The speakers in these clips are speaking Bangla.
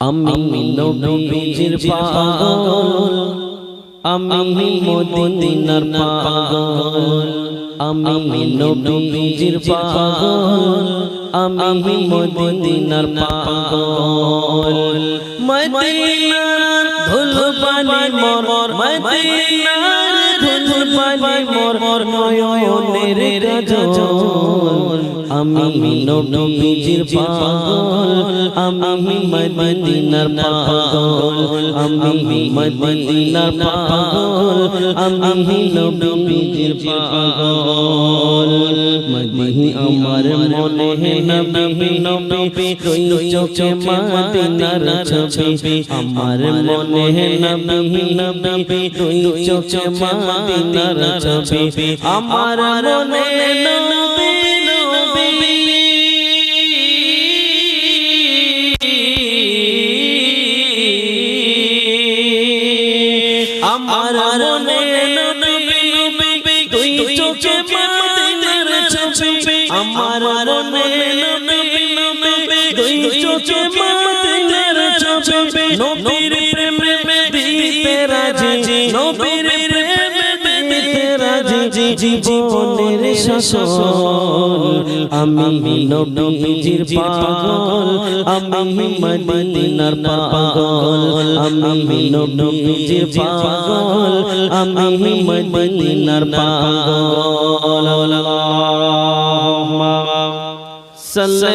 আমি নবীজির পাগল। আমি মদিনার পাগল। আমি নবীজির পাগল। আমি মদিনার পাগল। মদিনার ধুল পানি মর মদিনার ধুল পানি মর নয়নের কাজল আমি নবীজির পাগল আমি মদিনার পাগল আমি মদিনার পাগল আমি নবীজির পাগল। মদিহি আমার মনে হে নবী নবী তুই চোখে মদিনার ছবি। আমার মনে হে নবী নবী তুই চোখে মদিনার ছবি। আমার মনে নবী আমার মনে নবী তুই চোখে মদিনার ছবি। আমার মনে নবী তুই চোখে মদিনার ছবি। নবীর জীবনের শাসন, আমি নবীজির পাগল, আমি মদিনার পাগল, আমি নবীজির পাগল, আমি মদিনার পাগল। আল্লাহুম্মা সাল্লি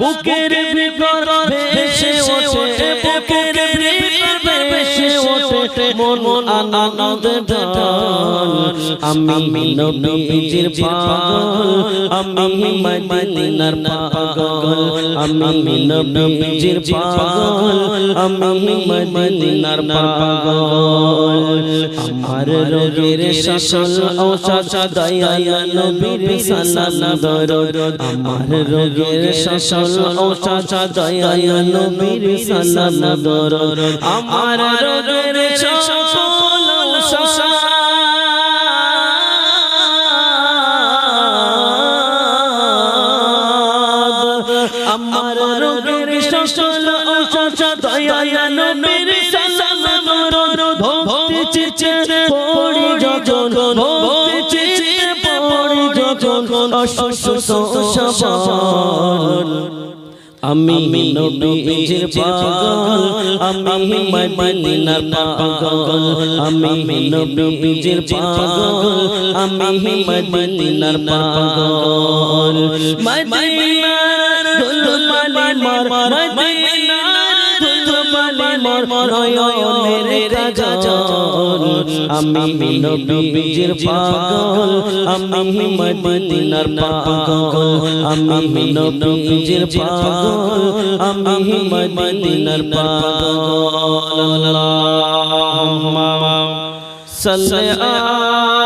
বুকের ভিতর ওঠে মন আনন্দ আমি নবীজির পাগল। আমি মদিনার পাগল। আমি নবীজির পাগল। আমি মদিনার পাগল। আমার রোগের সকল ঔষধ দয়া নবীর সালাম দরদ। আমার রোগের সকল ঔষধ দয়া নবীর সালাম দরদ। আমার রোগের সকল আমার রোগের সকল দয়া নবীর সালাম ভক্তি চিত্তে পড়ি যখন ভক্তি চিত্তে পড়ি যখন অসুস্থ সবল। আমি নবীজির পাগল আমি মদিনার পাগল আমি নবীজির পাগল আমি মদিনার পাগল। মদিনার দুলমালি মার দুলমালি মর নয়নের কাজল আমি নবীজির পাগল আমি মদিনার পাগল আমি নবীজির পাগল আমি মদিনার পাগল। আল্লাহুম্মা সাল্লি আলা